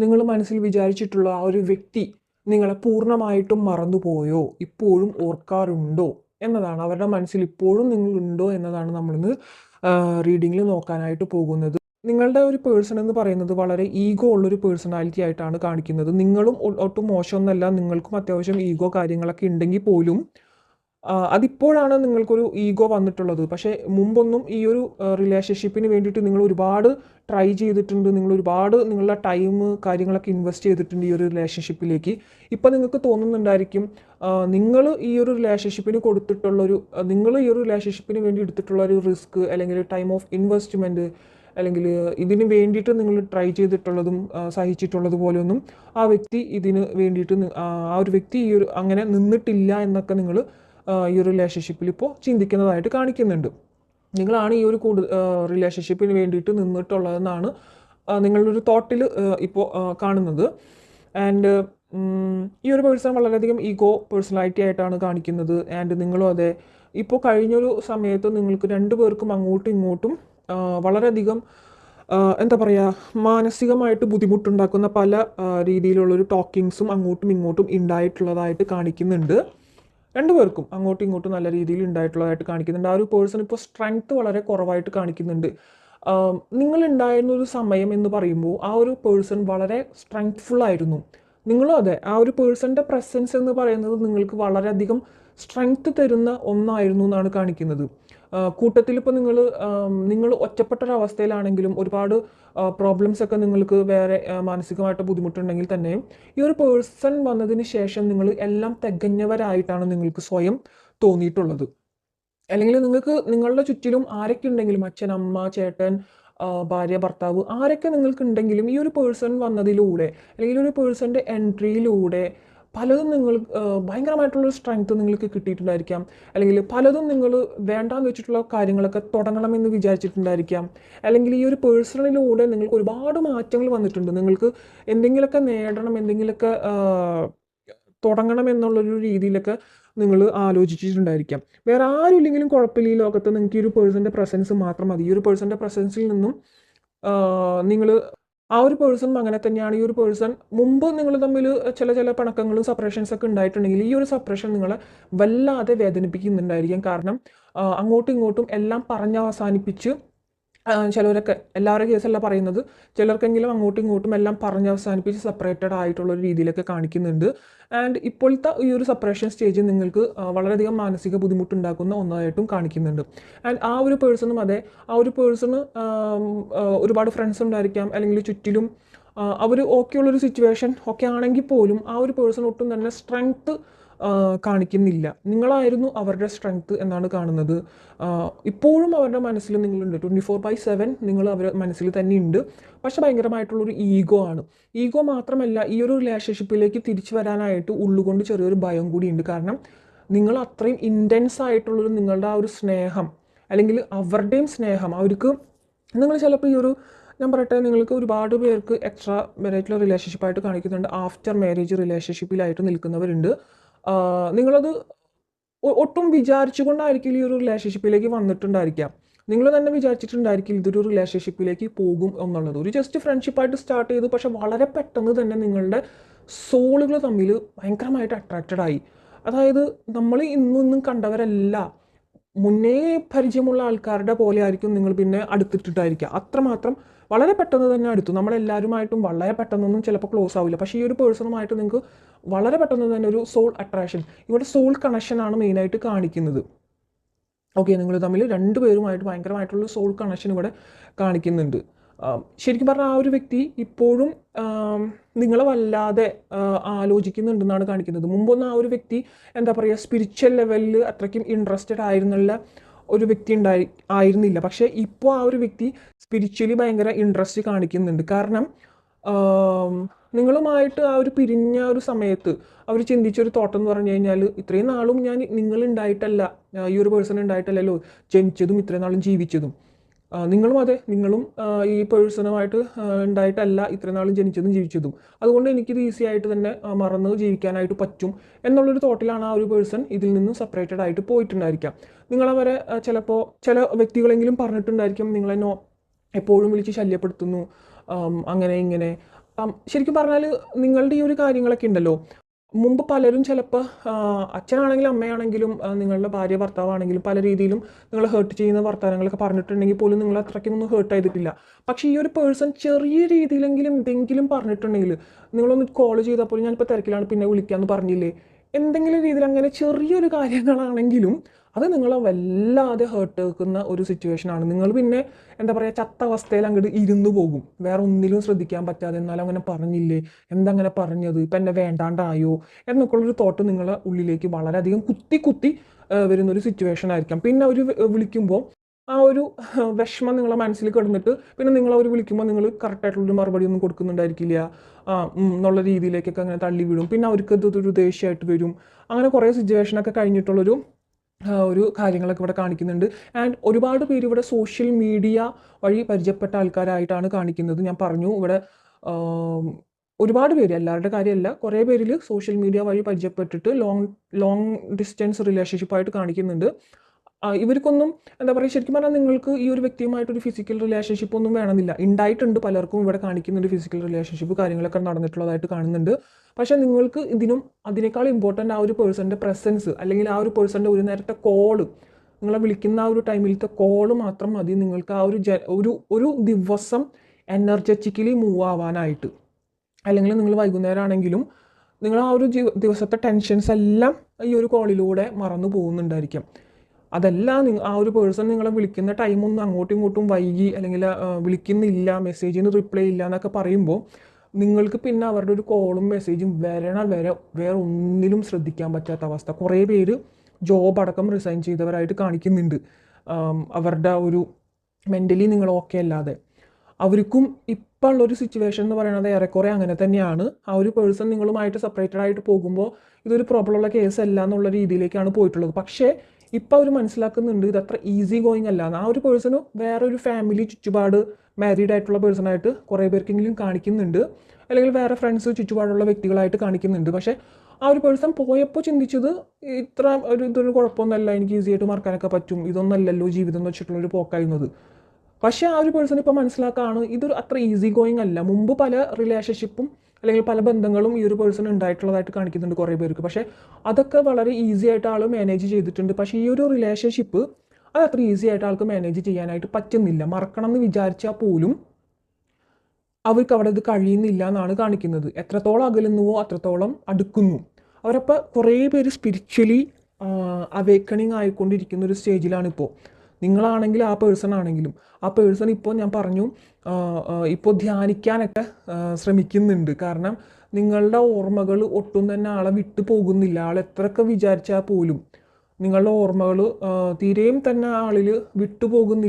നിങ്ങൾ മനസ്സിൽ വിചാരിച്ചിട്ടുള്ള ആ ഒരു വ്യക്തി നിങ്ങളെ പൂർണമായിട്ടും മറന്നുപോയോ? ഇപ്പോഴും ഓർക്കാറുണ്ടോ? എന്നതാണ് അവരുടെ മനസ്സിൽ ഇപ്പോഴും നിങ്ങളുണ്ടോ എന്നതാണ് നമ്മളിന്ന് റീഡിങ്ങിൽ നോക്കാനായിട്ട് പോകുന്നത്. നിങ്ങളുടെ ഒരു പേഴ്സൺ എന്ന് പറയുന്നത് വളരെ ഈഗോ ഉള്ളൊരു പേഴ്സണാലിറ്റി ആയിട്ടാണ് കാണിക്കുന്നത്. നിങ്ങളും ഒട്ടും മോശമൊന്നല്ല. നിങ്ങൾക്കും അത്യാവശ്യം ഈഗോ കാര്യങ്ങളൊക്കെ ഉണ്ടെങ്കിൽ പോലും അതിപ്പോഴാണ് നിങ്ങൾക്കൊരു ഈഗോ വന്നിട്ടുള്ളത്. പക്ഷേ മുമ്പൊന്നും ഈ ഒരു റിലേഷൻഷിപ്പിന് വേണ്ടിയിട്ട് നിങ്ങൾ ഒരുപാട് ട്രൈ ചെയ്തിട്ടുണ്ട്. നിങ്ങൾ ഒരുപാട് നിങ്ങളുടെ ടൈം കാര്യങ്ങളൊക്കെ ഇൻവെസ്റ്റ് ചെയ്തിട്ടുണ്ട് ഈ ഒരു റിലേഷൻഷിപ്പിലേക്ക് ഇപ്പം നിങ്ങൾക്ക് തോന്നുന്നുണ്ടായിരിക്കും നിങ്ങൾ ഈ ഒരു റിലേഷൻഷിപ്പിന് കൊടുത്തിട്ടുള്ളൊരു നിങ്ങൾ ഈ ഒരു റിലേഷൻഷിപ്പിന് വേണ്ടി എടുത്തിട്ടുള്ള ഒരു റിസ്ക് അല്ലെങ്കിൽ ടൈം ഓഫ് ഇൻവെസ്റ്റ്മെന്റ് അല്ലെങ്കിൽ ഇതിന് വേണ്ടിയിട്ട് നിങ്ങൾ ട്രൈ ചെയ്തിട്ടുള്ളതും സഹിച്ചിട്ടുള്ളത് പോലെയൊന്നും ആ വ്യക്തി ഇതിന് വേണ്ടിയിട്ട് ആ ഒരു വ്യക്തി ഈ ഒരു അങ്ങനെ നിന്നിട്ടില്ല എന്നൊക്കെ നിങ്ങൾ ഈ ഒരു റിലേഷൻഷിപ്പിൽ ഇപ്പോൾ ചിന്തിക്കുന്നതായിട്ട് കാണിക്കുന്നുണ്ട്. നിങ്ങളാണ് ഈ ഒരു കൂടുതൽ റിലേഷൻഷിപ്പിന് വേണ്ടിയിട്ട് നിന്നിട്ടുള്ളതെന്നാണ് നിങ്ങളുടെ ഒരു തോട്ടിൽ ഇപ്പോൾ കാണുന്നത്. ആൻഡ് ഈ ഒരു പേഴ്സൺ വളരെയധികം ഈഗോ പേഴ്സണാലിറ്റി ആയിട്ടാണ് കാണിക്കുന്നത്. ആൻഡ് നിങ്ങളും അതെ ഇപ്പോൾ കഴിഞ്ഞൊരു സമയത്ത് നിങ്ങൾക്ക് രണ്ടു പേർക്കും അങ്ങോട്ടും ഇങ്ങോട്ടും വളരെയധികം എന്താ പറയുക മാനസികമായിട്ട് ബുദ്ധിമുട്ടുണ്ടാക്കുന്ന പല രീതിയിലുള്ളൊരു ടോക്കിങ്സും അങ്ങോട്ടും ഇങ്ങോട്ടും ഉണ്ടായിട്ടുള്ളതായിട്ട് കാണിക്കുന്നുണ്ട്. രണ്ടുപേർക്കും അങ്ങോട്ടും ഇങ്ങോട്ടും നല്ല രീതിയിൽ ഉണ്ടായിട്ടുള്ളതായിട്ട് കാണിക്കുന്നുണ്ട്. ആ ഒരു പേഴ്സൺ ഇപ്പോൾ സ്ട്രെങ്ത് വളരെ കുറവായിട്ട് കാണിക്കുന്നുണ്ട്. നിങ്ങളുണ്ടായിരുന്ന ഒരു സമയം എന്ന് പറയുമ്പോൾ ആ ഒരു പേഴ്സൺ വളരെ സ്ട്രെങ്ത്ഫുൾ ആയിരുന്നു. നിങ്ങളും അതെ ആ ഒരു പേഴ്സണിന്റെ പ്രസൻസ് എന്ന് പറയുന്നത് നിങ്ങൾക്ക് വളരെയധികം സ്ട്രെങ്ത് തരുന്ന ഒന്നായിരുന്നു എന്നാണ് കാണിക്കുന്നത്. കൂട്ടത്തിൽ ഇപ്പോൾ നിങ്ങൾ നിങ്ങൾ ഒറ്റപ്പെട്ട ഒരു അവസ്ഥയിലാണെങ്കിലും ഒരുപാട് പ്രോബ്ലംസ് ഒക്കെ നിങ്ങൾക്ക് വേറെ മാനസികമായിട്ട് ബുദ്ധിമുട്ടുണ്ടെങ്കിൽ തന്നെയും ഈ ഒരു പേഴ്സൺ വന്നതിന് ശേഷം നിങ്ങൾ എല്ലാം തികഞ്ഞവരായിട്ടാണ് നിങ്ങൾക്ക് സ്വയം തോന്നിയിട്ടുള്ളത്. അല്ലെങ്കിൽ നിങ്ങൾക്ക് നിങ്ങളുടെ ചുറ്റിലും ആരൊക്കെ ഉണ്ടെങ്കിലും അച്ഛൻ അമ്മ ചേട്ടൻ ഭാര്യ ഭർത്താവ് ആരൊക്കെ നിങ്ങൾക്ക് ഉണ്ടെങ്കിലും ഈ ഒരു പേഴ്സൺ വന്നതിലൂടെ അല്ലെങ്കിൽ ഒരു പേഴ്സന്റെ എൻട്രിയിലൂടെ പലതും നിങ്ങൾ ഭയങ്കരമായിട്ടുള്ള സ്ട്രെങ്ത് നിങ്ങൾക്ക് കിട്ടിയിട്ടുണ്ടായിരിക്കാം. അല്ലെങ്കിൽ പലതും നിങ്ങൾ വേണ്ടാന്ന് വെച്ചിട്ടുള്ള കാര്യങ്ങളൊക്കെ തുടങ്ങണമെന്ന് വിചാരിച്ചിട്ടുണ്ടായിരിക്കാം. അല്ലെങ്കിൽ ഈ ഒരു പേഴ്സണലിലൂടെ നിങ്ങൾക്ക് ഒരുപാട് മാറ്റങ്ങൾ വന്നിട്ടുണ്ട്. നിങ്ങൾക്ക് എന്തെങ്കിലുമൊക്കെ നേടണം എന്തെങ്കിലുമൊക്കെ തുടങ്ങണം എന്നുള്ളൊരു രീതിയിലൊക്കെ നിങ്ങൾ ആലോചിച്ചിട്ടുണ്ടായിരിക്കാം. വേറെ ആരും ഇല്ലെങ്കിലും കുഴപ്പമില്ല ഈ ലോകത്ത്. നിങ്ങൾക്ക് ഈ ഒരു പേഴ്സന്റെ പ്രസൻസ് മാത്രം മതി. ഈ ഒരു പേഴ്സന്റെ പ്രസൻസിൽ നിന്നും നിങ്ങൾ ആ ഒരു പേഴ്സൺ അങ്ങനെ തന്നെയാണ്. ഈ ഒരു പേഴ്സൺ മുമ്പ് നിങ്ങൾ തമ്മിൽ ചില ചില പണക്കങ്ങളും സെപ്പറേഷൻസ് ഒക്കെ ഉണ്ടായിട്ടുണ്ടെങ്കിൽ ഈ ഒരു സെപ്പറേഷൻ നിങ്ങളെ വല്ലാതെ വേദനിപ്പിക്കുന്നുണ്ടായിരിക്കാം. കാരണം അങ്ങോട്ടും ഇങ്ങോട്ടും എല്ലാം പറഞ്ഞവസാനിപ്പിച്ച് ആ, ചിലവരൊക്കെ എല്ലാവരുടെ കേസല്ല പറയുന്നത്. ചിലർക്കെങ്കിലും അങ്ങോട്ടും ഇങ്ങോട്ടും എല്ലാം പറഞ്ഞ് അവസാനിപ്പിച്ച് സെപ്പറേറ്റഡ് ആയിട്ടുള്ള ഒരു രീതിയിലൊക്കെ കാണിക്കുന്നുണ്ട്. ആൻഡ് ഇപ്പോഴത്തെ ഈ ഒരു സെപ്പറേഷൻ സ്റ്റേജ് നിങ്ങൾക്ക് വളരെയധികം മാനസിക ബുദ്ധിമുട്ടുണ്ടാക്കുന്ന ഒന്നായിട്ടും കാണിക്കുന്നുണ്ട്. ആൻഡ് ആ ഒരു പേഴ്സണും അതെ ആ ഒരു പേഴ്സണ് ഒരുപാട് ഫ്രണ്ട്സ് ഉണ്ടായിരിക്കാം. അല്ലെങ്കിൽ ചുറ്റിലും അവർ ഓക്കെ ഉള്ളൊരു സിറ്റുവേഷൻ ഒക്കെ ആണെങ്കിൽ പോലും ആ ഒരു പേഴ്സൺ ഒട്ടും തന്നെ സ്ട്രെങ്ത്ത് കാണിക്കുന്നില്ല. നിങ്ങളായിരുന്നു അവരുടെ സ്ട്രെങ്ത്ത് എന്നാണ് കാണുന്നത്. ഇപ്പോഴും അവരുടെ മനസ്സിൽ നിങ്ങളുണ്ട്. ട്വന്റി ഫോർ ബൈ സെവൻ നിങ്ങൾ അവരുടെ മനസ്സിൽ തന്നെ ഉണ്ട് പക്ഷെ ഭയങ്കരമായിട്ടുള്ളൊരു ഈഗോ ആണ്. ഈഗോ മാത്രമല്ല ഈ ഒരു റിലേഷൻഷിപ്പിലേക്ക് തിരിച്ചു വരാനായിട്ട് ഉള്ളുകൊണ്ട് ചെറിയൊരു ഭയം കൂടിയുണ്ട്. കാരണം നിങ്ങൾ അത്രയും ഇന്റൻസ് ആയിട്ടുള്ളൊരു നിങ്ങളുടെ ആ ഒരു സ്നേഹം അല്ലെങ്കിൽ അവരുടെയും സ്നേഹം അവർക്ക് നിങ്ങൾ ചിലപ്പോൾ ഈ ഒരു ഞാൻ പറയട്ടെ നിങ്ങൾക്ക് ഒരുപാട് പേർക്ക് എക്സ്ട്രാ മാരേജിലെ റിലേഷൻഷിപ്പായിട്ട് കാണിക്കുന്നുണ്ട്. ആഫ്റ്റർ മാരേജ് റിലേഷൻഷിപ്പിലായിട്ട് നിൽക്കുന്നവരുണ്ട്. നിങ്ങളത് ഒട്ടും വിചാരിച്ചുകൊണ്ടായിരിക്കും ഈ ഒരു റിലേഷൻഷിപ്പിലേക്ക് വന്നിട്ടുണ്ടായിരിക്കാം നിങ്ങൾ തന്നെ വിചാരിച്ചിട്ടുണ്ടായിരിക്കും ഇതൊരു റിലേഷൻഷിപ്പിലേക്ക് പോകും എന്നുള്ളത്. ഒരു ജസ്റ്റ് ഫ്രണ്ട്ഷിപ്പായിട്ട് സ്റ്റാർട്ട് ചെയ്തു പക്ഷേ വളരെ പെട്ടെന്ന് തന്നെ നിങ്ങളുടെ സോളുകൾ തമ്മിൽ ഭയങ്കരമായിട്ട് അട്രാക്റ്റഡ് ആയി. അതായത് നമ്മൾ ഇന്നും ഇന്നും കണ്ടവരല്ല. മുന്നേ പരിചയമുള്ള ആൾക്കാരുടെ പോലെ ആയിരിക്കും നിങ്ങൾ പിന്നെ അടുത്തിട്ടിട്ടായിരിക്കുക. അത്രമാത്രം വളരെ പെട്ടെന്ന് തന്നെ അടുത്തു. നമ്മളെല്ലാവരുമായിട്ടും വളരെ പെട്ടെന്നൊന്നും ചിലപ്പോൾ ക്ലോസ് ആവില്ല. പക്ഷേ ഈ ഒരു പേഴ്സണുമായിട്ട് നിങ്ങൾക്ക് വളരെ പെട്ടെന്ന് തന്നെ ഒരു സോൾ അട്രാക്ഷൻ ഇവിടെ സോൾ കണക്ഷനാണ് മെയിനായിട്ട് കാണിക്കുന്നത്. ഓക്കെ നിങ്ങൾ തമ്മിൽ രണ്ടുപേരുമായിട്ട് ഭയങ്കരമായിട്ടുള്ള സോൾ കണക്ഷൻ ഇവിടെ കാണിക്കുന്നുണ്ട്. ശരിക്കും പറഞ്ഞാൽ ആ ഒരു വ്യക്തി ഇപ്പോഴും നിങ്ങളെ വല്ലാതെ ആലോചിക്കുന്നുണ്ടെന്നാണ് കാണിക്കുന്നത്. മുമ്പൊന്നും ആ ഒരു വ്യക്തി എന്താ പറയുക സ്പിരിച്വൽ ലെവലിൽ അത്രയ്ക്കും ഇൻട്രസ്റ്റഡ് ആയിരുന്നുള്ള ഒരു വ്യക്തി ഉണ്ടായി ആയിരുന്നില്ല. പക്ഷേ ഇപ്പോൾ ആ ഒരു വ്യക്തി സ്പിരിച്വലി ഭയങ്കര ഇൻട്രസ്റ്റ് കാണിക്കുന്നുണ്ട്. കാരണം നിങ്ങളുമായിട്ട് ആ ഒരു പിരിഞ്ഞ ഒരു സമയത്ത് അവർ ചിന്തിച്ചൊരു തോട്ടം എന്ന് പറഞ്ഞു കഴിഞ്ഞാൽ ഇത്രയും നാളും ഞാൻ നിങ്ങളുണ്ടായിട്ടല്ല ഈ ഒരു പേഴ്സൺ ഉണ്ടായിട്ടല്ലല്ലോ ജനിച്ചതും ഇത്രയും നാളും ജീവിച്ചതും. നിങ്ങളും അതെ നിങ്ങളും ഈ പേഴ്സണുമായിട്ട് ഉണ്ടായിട്ടല്ല ഇത്രയും നാളും ജനിച്ചതും ജീവിച്ചതും. അതുകൊണ്ട് എനിക്കിത് ഈസി ആയിട്ട് തന്നെ മറന്ന് ജീവിക്കാനായിട്ട് പറ്റും എന്നുള്ളൊരു തോട്ടിലാണ് ആ ഒരു പേഴ്സൺ ഇതിൽ നിന്നും സെപ്പറേറ്റഡ് ആയിട്ട് പോയിട്ടുണ്ടായിരിക്കാം. നിങ്ങളവരെ ചിലപ്പോൾ ചില വ്യക്തികളെങ്കിലും പറഞ്ഞിട്ടുണ്ടായിരിക്കും നിങ്ങളെ നോ എപ്പോഴും വിളിച്ച് ശല്യപ്പെടുത്തുന്നു അങ്ങനെ ഇങ്ങനെ. ശരിക്കും പറഞ്ഞാൽ നിങ്ങളുടെ ഈ ഒരു കാര്യങ്ങളൊക്കെ ഉണ്ടല്ലോ. മുമ്പ് പലരും ചിലപ്പോൾ അച്ഛനാണെങ്കിലും അമ്മയാണെങ്കിലും നിങ്ങളുടെ ഭാര്യ ഭർത്താവാണെങ്കിലും പല രീതിയിലും നിങ്ങൾ ഹേർട്ട് ചെയ്യുന്ന വർത്തമാനങ്ങളൊക്കെ പറഞ്ഞിട്ടുണ്ടെങ്കിൽ പോലും നിങ്ങൾ അത്രയ്ക്കൊന്നും ഹേർട്ട് ചെയ്തിട്ടില്ല. പക്ഷേ ഈ ഒരു പേഴ്സൺ ചെറിയ രീതിയിലെങ്കിലും എന്തെങ്കിലും പറഞ്ഞിട്ടുണ്ടെങ്കിൽ നിങ്ങളൊന്ന് കോൾ ചെയ്താൽ പോലും ഞാനിപ്പോൾ തിരക്കിലാണ് പിന്നെ വിളിക്കാമെന്ന് പറഞ്ഞില്ലേ? എന്തെങ്കിലും രീതിയിൽ അങ്ങനെ ചെറിയൊരു കാര്യങ്ങളാണെങ്കിലും അത് നിങ്ങളെ വല്ലാതെ ഹേർട്ട് വെക്കുന്ന ഒരു സിറ്റുവേഷനാണ് നിങ്ങൾ പിന്നെ എന്താ പറയുക ചത്ത അവസ്ഥയിൽ അങ്ങോട്ട് ഇരുന്നു പോകും. വേറെ ഒന്നിലും ശ്രദ്ധിക്കാൻ പറ്റാതെ എന്നാലും അങ്ങനെ പറഞ്ഞില്ലേ? എന്തങ്ങനെ പറഞ്ഞത്? ഇപ്പം എന്നെ വേണ്ടാണ്ടായോ? എന്നൊക്കെ ഉള്ളൊരു തോട്ട് നിങ്ങളെ ഉള്ളിലേക്ക് വളരെയധികം കുത്തി കുത്തി വരുന്നൊരു സിറ്റുവേഷൻ ആയിരിക്കാം. പിന്നെ അവർ വിളിക്കുമ്പോൾ ആ ഒരു വിഷമം നിങ്ങളെ മനസ്സിൽ കിടന്നിട്ട് പിന്നെ നിങ്ങൾ അവർ വിളിക്കുമ്പോൾ നിങ്ങൾ കറക്റ്റായിട്ടുള്ളൊരു മറുപടി ഒന്നും കൊടുക്കുന്നുണ്ടായിരിക്കില്ല. ആ എന്നുള്ള രീതിയിലേക്കൊക്കെ അങ്ങനെ തള്ളി വിടും പിന്നെ അവർക്ക് ഇതൊരു ദേഷ്യമായിട്ട് വരും. അങ്ങനെ കുറേ സിറ്റുവേഷനൊക്കെ കഴിഞ്ഞിട്ടുള്ളൊരു ഒരു കാര്യങ്ങളൊക്കെ ഇവിടെ കാണിക്കുന്നുണ്ട്. ആൻഡ് ഒരുപാട് പേര് ഇവിടെ സോഷ്യൽ മീഡിയ വഴി പരിചയപ്പെട്ട ആൾക്കാരായിട്ടാണ് കാണിക്കുന്നത്. ഞാൻ പറഞ്ഞു ഇവിടെ ഒരുപാട് പേര് എല്ലാവരുടെ കാര്യമല്ല കുറേ പേരിൽ സോഷ്യൽ മീഡിയ വഴി പരിചയപ്പെട്ടിട്ട് ലോങ് ലോങ് ഡിസ്റ്റൻസ് റിലേഷൻഷിപ്പായിട്ട് കാണിക്കുന്നുണ്ട്. ഇവർക്കൊന്നും എന്താ പറയുക ശരിക്കും പറഞ്ഞാൽ നിങ്ങൾക്ക് ഈ ഒരു വ്യക്തിയുമായിട്ടൊരു ഫിസിക്കൽ റിലേഷൻഷിപ്പ് ഒന്നും വേണമെന്നില്ല. ഉണ്ടായിട്ടുണ്ട് പലർക്കും ഇവിടെ കാണിക്കുന്ന ഒരു ഫിസിക്കൽ റിലേഷൻഷിപ്പ് കാര്യങ്ങളൊക്കെ നടന്നിട്ടുള്ളതായിട്ട് കാണുന്നുണ്ട്. പക്ഷേ നിങ്ങൾക്ക് ഇതിനും അതിനേക്കാൾ ഇമ്പോർട്ടന്റ് ആ ഒരു പേഴ്സന്റെ പ്രസൻസ് അല്ലെങ്കിൽ ആ ഒരു പേഴ്സന്റെ ഒരു നേരത്തെ കോൾ നിങ്ങളെ വിളിക്കുന്ന ആ ഒരു ടൈമിലത്തെ കോൾ മാത്രം മതി നിങ്ങൾക്ക് ആ ഒരു ജ ഒരു ഒരു ദിവസം എനർജറ്റിക്കലി മൂവ് ആവാനായിട്ട്. അല്ലെങ്കിൽ നിങ്ങൾ വൈകുന്നേരം ആണെങ്കിലും നിങ്ങൾ ആ ഒരു ദിവസത്തെ ടെൻഷൻസ് എല്ലാം ഈ ഒരു കോളിലൂടെ മറന്നു പോകുന്നുണ്ടായിരിക്കും. അതെല്ലാം ആ ഒരു പേഴ്സൺ നിങ്ങളെ വിളിക്കുന്ന ടൈമൊന്നും അങ്ങോട്ടും ഇങ്ങോട്ടും വൈകി അല്ലെങ്കിൽ വിളിക്കുന്നില്ല മെസ്സേജിന് റിപ്ലൈ ഇല്ല എന്നൊക്കെ പറയുമ്പോൾ നിങ്ങൾക്ക് പിന്നെ അവരുടെ ഒരു കോളും മെസ്സേജും വരണ വരെ വേറെ ഒന്നിലും ശ്രദ്ധിക്കാൻ പറ്റാത്ത അവസ്ഥ. കുറേ പേര് ജോബ് അടക്കം റിസൈൻ ചെയ്തവരായിട്ട് കാണിക്കുന്നുണ്ട്. അവരുടെ ഒരു മെന്റലി നിങ്ങൾ ഓക്കെ അല്ലാതെ. അവർക്കും ഇപ്പോൾ ഉള്ളൊരു സിറ്റുവേഷൻ എന്ന് പറയുന്നത് ഏറെക്കുറെ അങ്ങനെ തന്നെയാണ്. ആ ഒരു പേഴ്സൺ നിങ്ങളുമായിട്ട് സെപ്പറേറ്റഡ് ആയിട്ട് പോകുമ്പോൾ ഇതൊരു പ്രോബ്ലം ഉള്ള കേസ് അല്ല എന്നുള്ള രീതിയിലേക്കാണ് പോയിട്ടുള്ളത്. പക്ഷേ ഇപ്പം അവർ മനസ്സിലാക്കുന്നുണ്ട് ഇത് അത്ര ഈസി ഗോയിങ് അല്ല. ആ ഒരു പേഴ്സണ് വേറെ ഒരു ഫാമിലി ചുറ്റുപാട് മാരീഡ് ആയിട്ടുള്ള പേഴ്സണായിട്ട് കുറേ പേർക്കെങ്കിലും കാണിക്കുന്നുണ്ട്. അല്ലെങ്കിൽ വേറെ ഫ്രണ്ട്സ് ചുറ്റുപാടുള്ള വ്യക്തികളായിട്ട് കാണിക്കുന്നുണ്ട്. പക്ഷേ ആ ഒരു പേഴ്സൺ പോയപ്പോൾ ചിന്തിച്ചത് ഇത്ര ഒരു ഇതൊരു കുഴപ്പമൊന്നുമല്ല എനിക്ക് ഈസി ആയിട്ട് മറക്കാനൊക്കെ പറ്റും. ഇതൊന്നല്ലല്ലോ ജീവിതം എന്ന് വെച്ചിട്ടുള്ള ഒരു പോക്കായിരുന്നത്. പക്ഷേ ആ ഒരു പേഴ്സൺ ഇപ്പോൾ മനസ്സിലാക്കാണ് ഇതൊരു അത്ര ഈസി ഗോയിങ് അല്ല. മുമ്പ് പല റിലേഷൻഷിപ്പും അല്ലെങ്കിൽ പല ബന്ധങ്ങളും ഈ ഒരു പേഴ്സൺ ഉണ്ടായിട്ടുള്ളതായിട്ട് കാണിക്കുന്നുണ്ട് കുറേ പേർക്ക്. പക്ഷേ അതൊക്കെ വളരെ ഈസി ആയിട്ട് ആൾ മാനേജ് ചെയ്തിട്ടുണ്ട്. പക്ഷേ ഈ ഒരു റിലേഷൻഷിപ്പ് അത് അത്ര ഈസി ആയിട്ട് ആൾക്ക് മാനേജ് ചെയ്യാനായിട്ട് പറ്റുന്നില്ല. മറക്കണം എന്ന് വിചാരിച്ചാൽ പോലും അവർക്ക് അവിടെ ഇത് കഴിയുന്നില്ല എന്നാണ് കാണിക്കുന്നത്. എത്രത്തോളം അകലുന്നുവോ അത്രത്തോളം അടുക്കുന്നു. അവരപ്പോൾ കുറേ പേര് സ്പിരിച്വലി അവേക്കണിങ് ആയിക്കൊണ്ടിരിക്കുന്ന ഒരു സ്റ്റേജിലാണ് ഇപ്പോൾ നിങ്ങളാണെങ്കിൽ ആ പേഴ്സൺ ആണെങ്കിലും. ആ പേഴ്സൺ ഇപ്പോൾ ഞാൻ പറഞ്ഞു ഇപ്പോൾ ധ്യാനിക്കാനൊക്കെ ശ്രമിക്കുന്നുണ്ട്. കാരണം നിങ്ങളുടെ ഓർമ്മകൾ ഒട്ടും തന്നെ ആളെ വിട്ടു പോകുന്നില്ല. ആൾ എത്രയൊക്കെ വിചാരിച്ചാൽ പോലും നിങ്ങളുടെ ഓർമ്മകൾ തീരെയും തന്നെ ആളിൽ വിട്ടുപോകുന്നില്ല